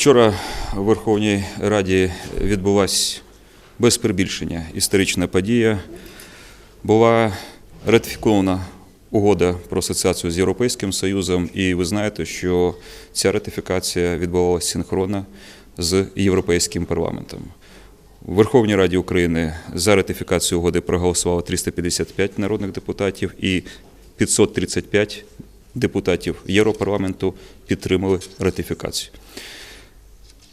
Вчора в Верховній Раді відбулася без перебільшення історична подія. Була ратифікована угода про асоціацію з Європейським Союзом, і ви знаєте, що ця ратифікація відбувалася синхронно з Європейським парламентом. У Верховній Раді України за ратифікацію угоди проголосувало 355 народних депутатів і 535 депутатів Європарламенту підтримали ратифікацію.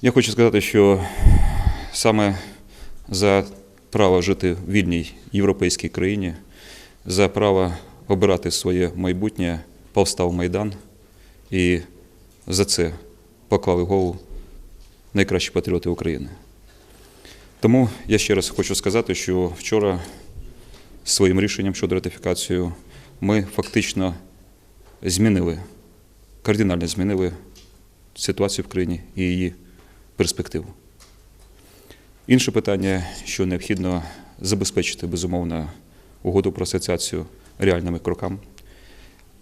Я хочу сказати, що саме за право жити в вільній європейській країні, за право обирати своє майбутнє повстав Майдан, і за це поклали голову найкращі патріоти України. Тому я ще раз хочу сказати, що вчора своїм рішенням щодо ратифікації ми фактично змінили, кардинально змінили ситуацію в країні і її перспективу. Інше питання, що необхідно забезпечити, безумовно, угоду про асоціацію реальними кроками.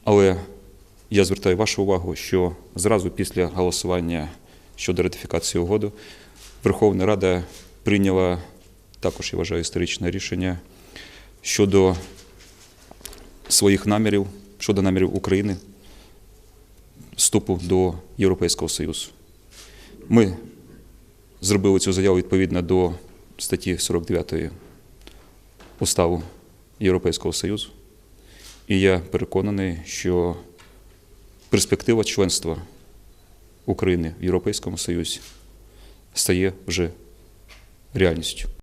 Але я звертаю вашу увагу, що зразу після голосування щодо ратифікації угоди Верховна Рада прийняла також, я вважаю, історичне рішення щодо своїх намірів, щодо намірів України вступу до Європейського Союзу. Ми зробили цю заяву відповідно до статті 49 Уставу Європейського Союзу. І я переконаний, що перспектива членства України в Європейському Союзі стає вже реальністю.